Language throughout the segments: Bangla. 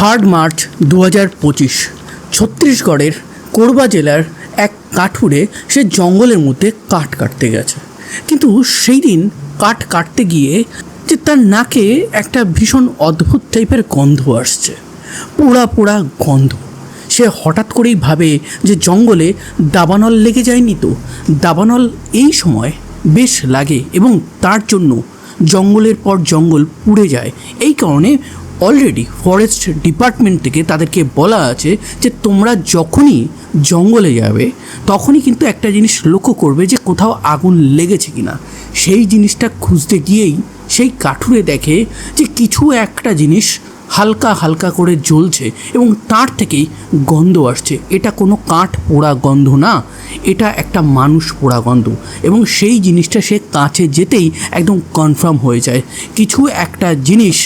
থার্ড মার্চ দু হাজার পঁচিশ, ছত্তিশগড়ের কোরবা জেলার এক কাঠুরে সে জঙ্গলের মধ্যে কাঠ কাটতে গেছে। কিন্তু সেই দিন কাঠ কাটতে গিয়ে যে তার নাকে একটা ভীষণ অদ্ভুত টাইপের গন্ধ আসছে। পোড়া পোড়া গন্ধ। সে হঠাৎ করেই ভাবে যে জঙ্গলে দাবানল লেগে যায়নি তো। দাবানল এই সময় বেশ লাগে এবং তার জন্য জঙ্গলের পর জঙ্গল পুড়ে যায়। এই কারণে অলরেডি ফরেস্ট ডিপার্টমেন্ট থেকে তাদেরকে বলা আছে যে তোমরা যখনই জঙ্গলে যাবে, তখনই কিন্তু একটা জিনিস লক্ষ্য করবে যে কোথাও আগুন লেগেছে কিনা। সেই জিনিসটা খুঁজতে গিয়েই সেই কাঠুরে দেখে যে কিছু একটা জিনিস হালকা হালকা করে জ্বলছে এবং তার থেকেই গন্ধ আসছে। এটা কোনো কাঠ পোড়া গন্ধ না, এটা একটা মানুষ পোড়া গন্ধ এবং সেই জিনিসটা সে কাছে যেতেই একদম কনফার্ম হয়ে যায়। কিছু একটা জিনিস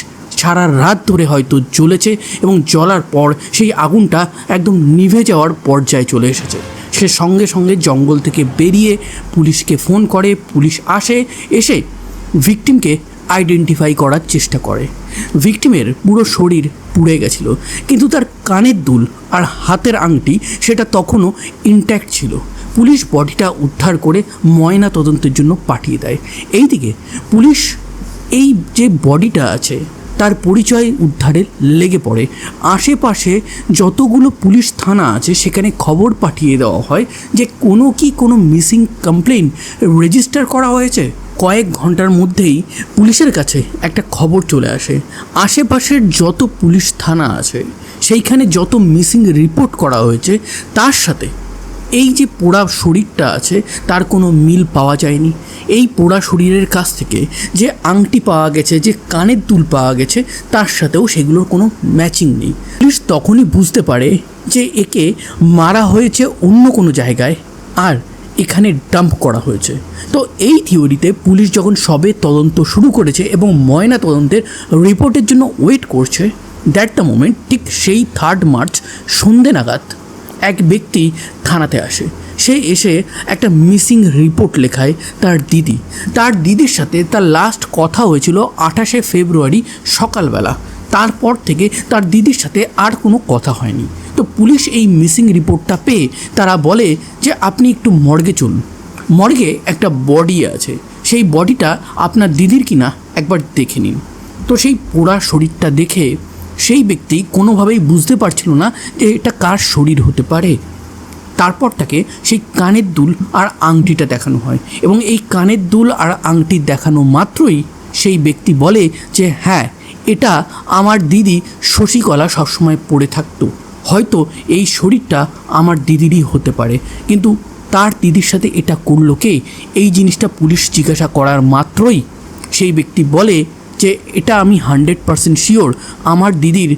সারা রাত ধরে হয়তো জ্বলেছে এবং জ্বলার পর সেই আগুনটা একদম নিভে যাওয়ার পর্যায়ে চলে এসেছে। সে সঙ্গে সঙ্গে জঙ্গল থেকে বেরিয়ে পুলিশকে ফোন করে, পুলিশ আসে, এসে ভিকটিমকে আইডেন্টিফাই করার চেষ্টা করে। ভিকটিমের পুরো শরীর পুড়ে গেছিল, কিন্তু তার কানের দুল আর হাতের আংটি সেটা তখনও ইনট্যাক্ট ছিল। পুলিশ বডিটা উদ্ধার করে ময়না তদন্তের জন্য পাঠিয়ে দেয়। এইদিকে পুলিশ এই যে বডিটা আছে তার পরিচয় উদ্ধারে লেগে পড়ে। আশেপাশে যতগুলো পুলিশ থানা আছে, সেখানে খবর পাঠিয়ে দেওয়া হয় যে কোনো কি কোনো মিসিং কমপ্লেন রেজিস্টার করা হয়েছে। কয়েক ঘণ্টার মধ্যেই পুলিশের কাছে একটা খবর চলে আসে। আশেপাশের যত পুলিশ থানা আছে, সেইখানে যত মিসিং রিপোর্ট করা হয়েছে, তার সাথে এই যে পোড়া শরীরটা আছে, তার কোনো মিল পাওয়া যায়নি। এই পোড়া শরীরের কাছ থেকে যে আংটি পাওয়া গেছে, যে কানের দুল পাওয়া গেছে, তার সাথেও সেগুলোর কোনো ম্যাচিং নেই। পুলিশ তখনই বুঝতে পারে যে একে মারা হয়েছে অন্য কোনো জায়গায় আর এখানে ডাম্প করা হয়েছে। তো এই থিওরিতে পুলিশ যখন সবে তদন্ত শুরু করেছে এবং ময়না তদন্তের রিপোর্টের জন্য ওয়েট করছে, দ্যাট দ্য মোমেন্ট, ঠিক সেই থার্ড মার্চ সন্ধে নাগাদ। এক ব্যক্তি থানাতে আসে। সে এসে একটা মিসিং রিপোর্ট লেখায় তার দিদি। তার দিদির সাথে তার লাস্ট কথা হয়েছিল আঠাশে ফেব্রুয়ারি সকালবেলা। তারপর থেকে তার দিদির সাথে আর কোনো কথা হয়নি। তো পুলিশ এই মিসিং রিপোর্টটা পেয়ে তারা বলে যে, আপনি একটু মর্গে চলুন। মর্গে একটা বডি আছে। সেই বডিটা আপনার দিদির কিনা একবার দেখে নিন। তো সেই পোড়া শরীরটা দেখে সেই ব্যক্তি কোনোভাবেই বুঝতে পারছিল না যে এটা কার শরীর হতে পারে। তারপর তাকে সেই কানের দুল আর আংটিটা দেখানো হয় এবং এই কানের দুল আর আংটি দেখানো মাত্রই সেই ব্যক্তি বলে যে হ্যাঁ এটা আমার দিদি শশীকলা সবসময় পড়ে থাকতো। হয়তো এই শরীরটা আমার দিদিরই হতে পারে। কিন্তু তার দিদির সাথে এটা করল কে? এই জিনিসটা পুলিশ জিজ্ঞাসা করার মাত্রই সেই ব্যক্তি বলে যে এটা আমি হান্ড্রেড পারসেন্ট শিওর, আমার দিদির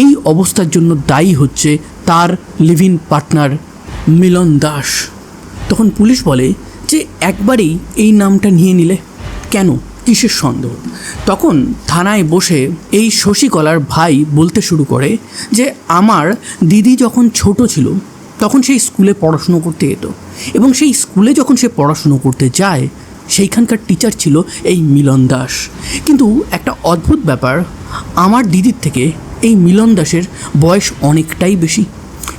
এই অবস্থার জন্য দায়ী হচ্ছে তার লিভিং পার্টনার মিলন দাস। তখন পুলিশ বলে যে একবারেই এই নামটা নিয়ে নিলে কেন? কিসের সন্দেহ? তখন থানায় বসে এই শশীকলার ভাই বলতে শুরু করে যে আমার দিদি যখন ছোট ছিল, তখন সেই স্কুলে পড়াশুনো করতে যেত এবং সেই স্কুলে যখন সে পড়াশুনো করতে যায় সেইখানকার টিচার ছিল এই মিলন দাস। কিন্তু একটা অদ্ভুত ব্যাপার, আমার দিদির থেকে এই মিলন দাসের বয়স অনেকটাই বেশি।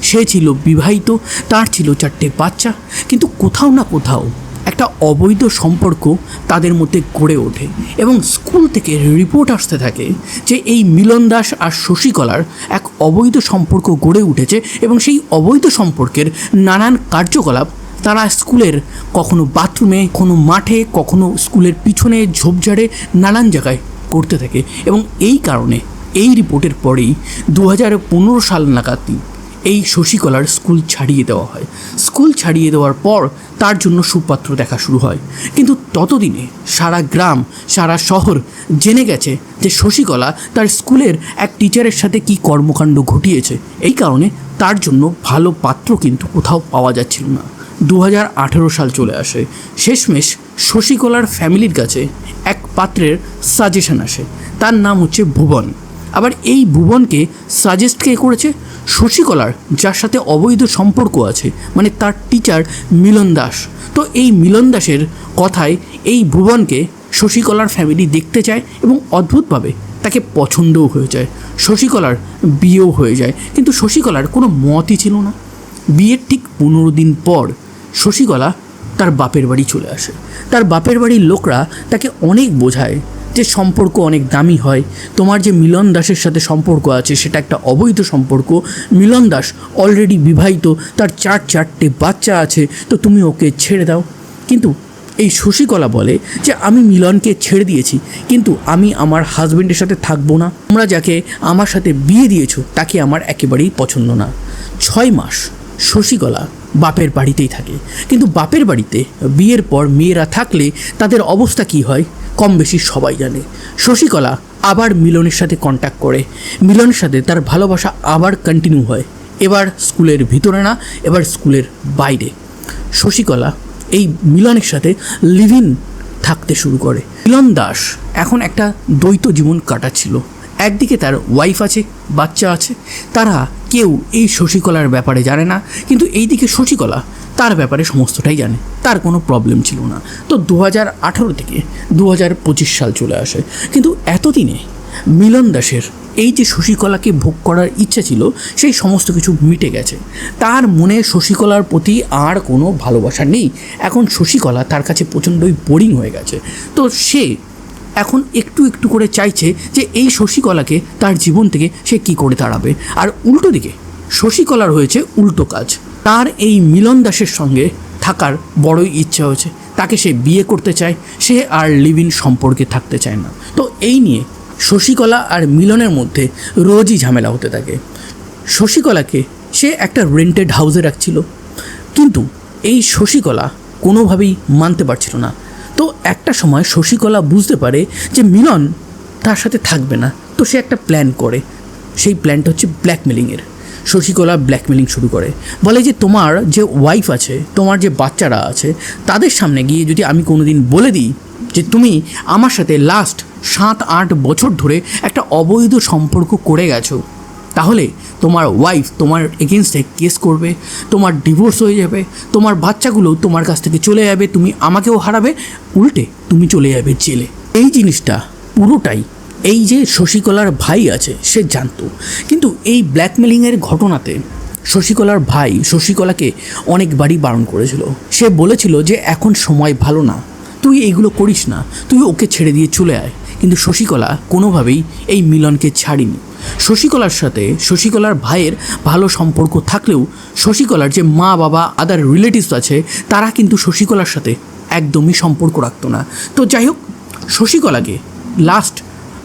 সে ছিল বিবাহিত, তার ছিল চারটে বাচ্চা, কিন্তু কোথাও না কোথাও একটা অবৈধ সম্পর্ক তাদের মধ্যে গড়ে ওঠে এবং স্কুল থেকে রিপোর্ট আসতে থাকে যে এই মিলন দাস আর শশীকলার এক অবৈধ সম্পর্ক গড়ে উঠেছে এবং সেই অবৈধ সম্পর্কের নানান কার্যকলাপ তারা স্কুলের, কখনো বাথরুমে কোনো মাঠে, কখনো স্কুলের পিছনে ঝোপঝাড়ে নানান জায়গায় করতে থাকে এবং এই কারণে এই রিপোর্টের পরেই দু হাজার পনেরো সাল নাগাদই এই শশীকলার স্কুল ছাড়িয়ে দেওয়া হয়। স্কুল ছাড়িয়ে দেওয়ার পর তার জন্য সুপাত্র দেখা শুরু হয়। কিন্তু ততদিনে সারা গ্রাম, সারা শহর জেনে গেছে যে শশীকলা তার স্কুলের এক টিচারের সাথে কি কর্মকাণ্ড ঘটিয়েছে। এই কারণে তার জন্য ভালো পাত্র কিন্তু কোথাও পাওয়া যাচ্ছিল না। দু হাজার আঠেরো সাল চলে আসে। শেষমেশ শশীকলার ফ্যামিলির কাছে এক পাত্রের সাজেশন আসে। তার নাম হচ্ছে ভুবন। আবার এই ভুবনকে সাজেস্ট কে করেছে? শশীকলার, যার সাথে অবৈধ সম্পর্ক আছে মানে তার টিচার মিলন দাস। তো এই মিলন দাসের কথায় এই ভুবনকে শশীকলার ফ্যামিলি দেখতে চায় এবং অদ্ভুতভাবে তাকে পছন্দও হয়ে যায়। শশীকলার বিয়েও হয়ে যায়। কিন্তু শশীকলার কোনো মতই ছিল না। বিয়ের ঠিক পনেরো দিন পর শশীকলা তার বাপের বাড়ি চলে আসে। তার বাপের বাড়ির লোকরা তাকে অনেক বোঝায় যে সম্পর্ক অনেক দামি হয়। তোমার যে মিলন দাসের সাথে সম্পর্ক আছে সেটা একটা অবৈধ সম্পর্ক। মিলন দাস অলরেডি বিবাহিত, তার চার চারটে বাচ্চা আছে, তো তুমি ওকে ছেড়ে দাও। কিন্তু এই শশীকলা বলে যে, আমি মিলনকে ছেড়ে দিয়েছি, কিন্তু আমি আমার হাজবেন্ডের সাথে থাকব না। তোমরা যাকে আমার সাথে বিয়ে দিয়েছ, তাকে আমার একেবারেই পছন্দ না। ছয় মাস শশীকলা বাপের বাড়িতেই থাকে। কিন্তু বাপের বাড়িতে বিয়ের পর মেয়েরা থাকলে তাদের অবস্থা কি হয়? কম বেশি সবাই জানে। শশীকলা আবার মিলনের সাথে কন্ট্যাক্ট করে। মিলনের সাথে তার ভালোবাসা আবার কন্টিনিউ হয়। এবার স্কুলের ভিতরে না, এবার স্কুলের বাইরে। শশীকলা এই মিলনের সাথে লিভ ইন থাকতে শুরু করে। মিলন দাস এখন একটা দ্বৈত জীবন কাটাচ্ছিল। একদিকে তার ওয়াইফ আছে, বাচ্চা আছে। তারা কেউ এই শশীকলার ব্যাপারে জানে না, কিন্তু এইদিকে শশীকলা তার ব্যাপারে সমস্তটাই জানে। তার কোনো প্রবলেম ছিল না। তো দু হাজার আঠারো থেকে দু হাজার পঁচিশ সাল চলে আসে। কিন্তু এতদিনে মিলন দাসের এই যে শশীকলাকে ভোগ করার ইচ্ছা ছিল, সেই সমস্ত কিছু মিটে গেছে। তার মনে শশীকলার প্রতি আর কোনো ভালোবাসা নেই। এখন শশীকলা তার কাছে প্রচণ্ডই বোরিং হয়ে গেছে। তো সে এখন একটু একটু করে চাইছে যে এই শশীকলাকে তার জীবন থেকে সে কি করে তাড়াবে। আর উল্টো দিকে, শশীকলার হয়েছে উল্টো কাজ। তার এই মিলন দাসের সঙ্গে থাকার বড়ই ইচ্ছা হয়েছে। তাকে সে বিয়ে করতে চায়, সে আর লিভ ইন সম্পর্কে থাকতে চায় না। তো এই নিয়ে শশীকলা আর মিলনের মধ্যে রোজই ঝামেলা হতে থাকে। শশীকলাকে সে একটা রেন্টেড হাউসে রাখছিল। কিন্তু এই শশীকলা কোনোভাবেই মানতে পারছিল না। তো একটা সময় শশীকলা বুঝতে পারে যে মিলন তার সাথে থাকবে না, তো সে একটা প্ল্যান করে। সেই প্ল্যানটা হচ্ছে ব্ল্যাকমেলিংয়ের শশীকলা ব্ল্যাকমেলিং শুরু করে। বলে যে তোমার যে ওয়াইফ আছে, তোমার যে বাচ্চারা আছে, তাদের সামনে গিয়ে যদি আমি কোনো দিন বলে দিই যে তুমি আমার সাথে লাস্ট সাত আট বছর ধরে একটা অবৈধ সম্পর্ক করে গেছো তাহলে তোমার ওয়াইফ তোমার এগেনস্টে কেস করবে, তোমার ডিভোর্স হয়ে যাবে, তোমার বাচ্চাগুলো তোমার কাছ থেকে চলে যাবে, তুমি আমাকেও হারাবে, উল্টে তুমি চলে যাবে জেলে। এই জিনিসটা পুরোটাই এই যে শশীকলার ভাই আছে, সে জানতো। কিন্তু এই ব্ল্যাকমেলিংয়ের ঘটনাতে শশীকলার ভাই শশীকলাকে অনেকবারই বারণ করেছিল। সে বলেছিল যে, এখন সময় ভালো না। তুই এইগুলো করিস না। তুই ওকে ছেড়ে দিয়ে চলে আয়। কিন্তু শশীকলা কোনোভাবেই এই মিলনকে ছাড়িনি। শশীকলার সাথে শশীকলার ভাইয়ের ভালো সম্পর্ক থাকলেও শশীকলার যে মা, বাবা আদার রিলেটিভস আছে, তারা কিন্তু শশীকলার সাথে একদমই সম্পর্ক রাখতো না। তো যাই হোক, শশীকলাকে লাস্ট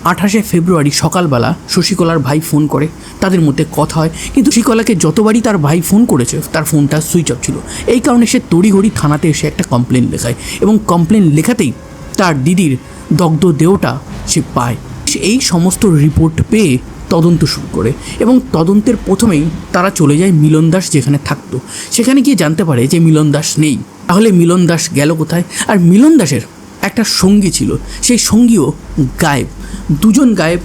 আঠাশে ফেব্রুয়ারি সকালবেলা শশীকলার ভাই ফোন করে, তাদের মধ্যে কথা হয়। কিন্তু শশীকলাকে যতবারই তার ভাই ফোন করেছে, তার ফোনটা সুইচ অফ ছিল। এই কারণে সে তড়িঘড়ি থানাতে এসে একটা কমপ্লেন লেখায় এবং কমপ্লেন লেখাতেই তার দিদির দগ্ধ দেহটা সে পায়। এই সমস্ত রিপোর্ট পেয়ে তদন্ত শুরু করে এবং তদন্তের প্রথমেই তারা চলে যায় মিলন দাস যেখানে থাকতো। সেখানে গিয়ে জানতে পারে যে মিলন দাস নেই। তাহলে মিলন দাস গেল কোথায়? আর মিলন দাসের একটা সঙ্গী ছিল। সেই সঙ্গীও গায়েব। দুজন গায়েব,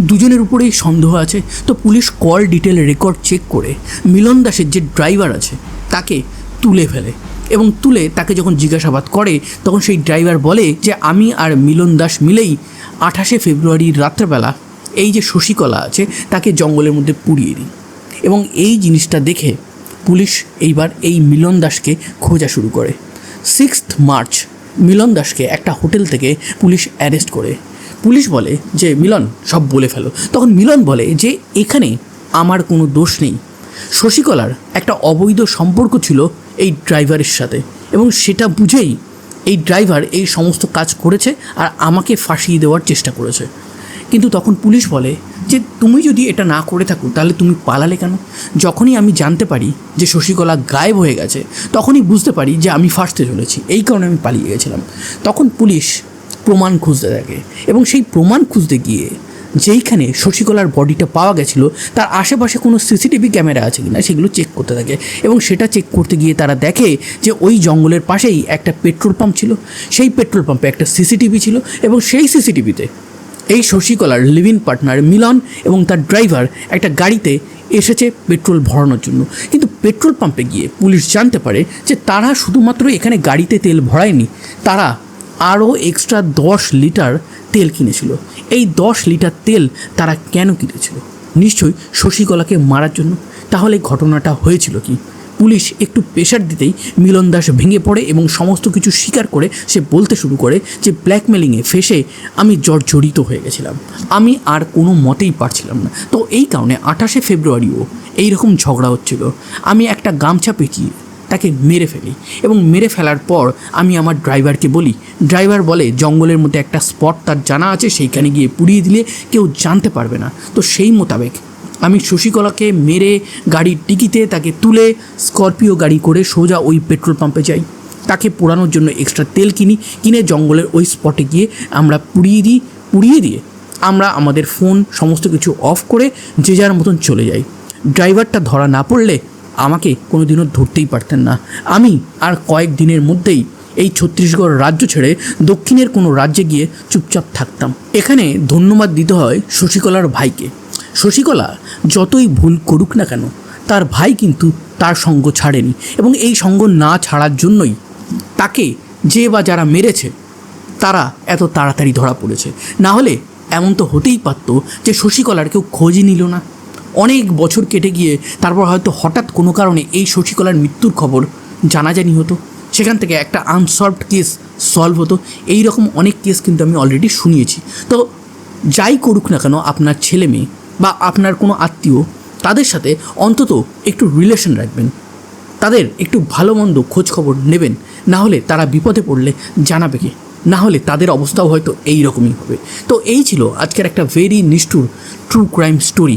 দুজনের উপরেই সন্দেহ আছে। তো police call detail record check করে মিলন দাসের যে ড্রাইভার আছে, তাকে তুলে ফেলে। এবং তুলে তাকে যখন জিজ্ঞাসাবাদ করে, তখন সেই ড্রাইভার বলে যে, আমি আর মিলন দাস মিলেই আঠাশে ফেব্রুয়ারির রাত্রেবেলা এই যে শশীকলা আছে, তাকে জঙ্গলের মধ্যে পুড়িয়ে দিই। এবং এই জিনিসটা দেখে পুলিশ এইবার এই মিলন দাসকে খোঁজা শুরু করে। সিক্সথ মার্চ, মিলন দাসকে একটা হোটেল থেকে পুলিশ অ্যারেস্ট করে। পুলিশ বলে যে, মিলন, সব বলে ফেলো। তখন মিলন বলে যে, এখানে আমার কোনো দোষ নেই। শশীকলার একটা অবৈধ সম্পর্ক ছিল এই ড্রাইভারের সাথে এবং সেটা বুঝেই এই ড্রাইভার এই সমস্ত কাজ করেছে আর আমাকে ফাঁসিয়ে দেওয়ার চেষ্টা করেছে। কিন্তু তখন পুলিশ বলে যে, তুমি যদি এটা না করে থাকো, তাহলে তুমি পালালে কেন? যখনই আমি জানতে পারি যে শশীকলা গায়েব হয়ে গেছে, তখনই বুঝতে পারি যে আমি ফাঁসতে চলেছি। এই কারণে আমি পালিয়ে গেছিলাম। তখন পুলিশ প্রমাণ খুঁজতে থাকে এবং সেই প্রমাণ খুঁজতে গিয়ে যেইখানে শশীকলার বডিটা পাওয়া গেছিল, তার আশেপাশে কোনো সিসিটিভি ক্যামেরা আছে কিনা সেগুলো চেক করতে থাকে। এবং সেটা চেক করতে গিয়ে তারা দেখে যে ওই জঙ্গলের পাশেই একটা পেট্রোল পাম্প ছিল। সেই পেট্রোল পাম্পে একটা সিসিটিভি ছিল এবং সেই সিসিটিভিতে এই শশীকলার লিভ ইন পার্টনার মিলন এবং তার ড্রাইভার একটা গাড়িতে এসেছে পেট্রোল ভরানোর জন্য। কিন্তু পেট্রোল পাম্পে গিয়ে পুলিশ জানতে পারে যে তারা শুধুমাত্র এখানে গাড়িতে তেল ভরায়নি, তারা আরও এক্সট্রা দশ লিটার তেল কিনেছিল। এই দশ লিটার তেল তারা কেন কিনেছিল? নিশ্চয়ই শশীকলাকে মারার জন্য। তাহলে ঘটনাটা হয়েছিল কি? পুলিশ একটু প্রেশার দিতেই মিলন দাস ভেঙে পড়ে এবং সমস্ত কিছু স্বীকার করে সে বলতে শুরু করে যে ব্ল্যাকমেলিংয়ে ফেসে আমি জর্জরিত হয়ে গেছিলাম। আমি আর কোনো মতেই পারছিলাম না। তো এই কারণে আঠাশে ফেব্রুয়ারিও এই রকম ঝগড়া হচ্ছিল। আমি একটা গামছা পেঁচিয়ে তাকে মেরে ফেলি এবং মেরে ফেলার পর আমি আমার ড্রাইভারকে বলি, ড্রাইভার বলে, জঙ্গলের মধ্যে একটা স্পট তার জানা আছে, সেইখানে গিয়ে পুড়িয়ে দিলে কেউ জানতে পারবে না। তো সেই মোতাবেক আমি শশীকলাকে মেরে গাড়ির টিকিতে তাকে তুলে স্করপিও গাড়ি করে সোজা ওই পেট্রোল পাম্পে যাই। তাকে পোড়ানোর জন্য এক্সট্রা তেল কিনি, কিনে জঙ্গলের ওই স্পটে গিয়ে আমরা পুড়িয়ে দিই, পুড়িয়ে দিয়ে আমরা আমাদের ফোন সমস্ত কিছু অফ করে যে যার মতন চলে যাই। ড্রাইভারটা ধরা না পড়লে আমাকে কোনোদিনও ধরতেই পারতেন না। আমি আর কয়েক দিনের মধ্যেই এই ছত্তিশগড় রাজ্য ছেড়ে দক্ষিণের কোনো রাজ্যে গিয়ে চুপচাপ থাকতাম। এখানে ধন্যবাদ দিতে হয় শশীকলার ভাইকে। শশীকলা যতই ভুল করুক না কেন, তার ভাই কিন্তু তার সঙ্গ ছাড়েনি এবং এই সঙ্গ না ছাড়ার জন্যই তাকে যে বা যারা মেরেছে, তারা এত তাড়াতাড়ি ধরা পড়েছে। না হলে এমন তো হতেই পারতো যে শশীকলার কেউ খোঁজই নিল না। অনেক বছর কেটে গিয়ে তারপর হয়তো হঠাৎ কোনো কারণে এই শশীকলার মৃত্যুর খবর জানাজানি হতো। সেখান থেকে একটা আনসলভড কেস সলভ হতো। এই রকম অনেক কেস কিন্তু আমি অলরেডি শুনিয়েছি। তো যাই করুক না কেন, আপনার ছেলে মেয়ে বা আপনার কোনো আত্মীয়, তাদের সাথে অন্তত একটু রিলেশন রাখবেন। তাদের একটু ভালো মন্দ খোঁজ খবর নেবেন। না হলে তারা বিপদে পড়লে জানাবে কি? না হলে তাদের অবস্থাও হয়তো এই রকমই হবে। তো এই ছিল আজকের একটা ভেরি নিষ্ঠুর ট্রু ক্রাইম স্টোরি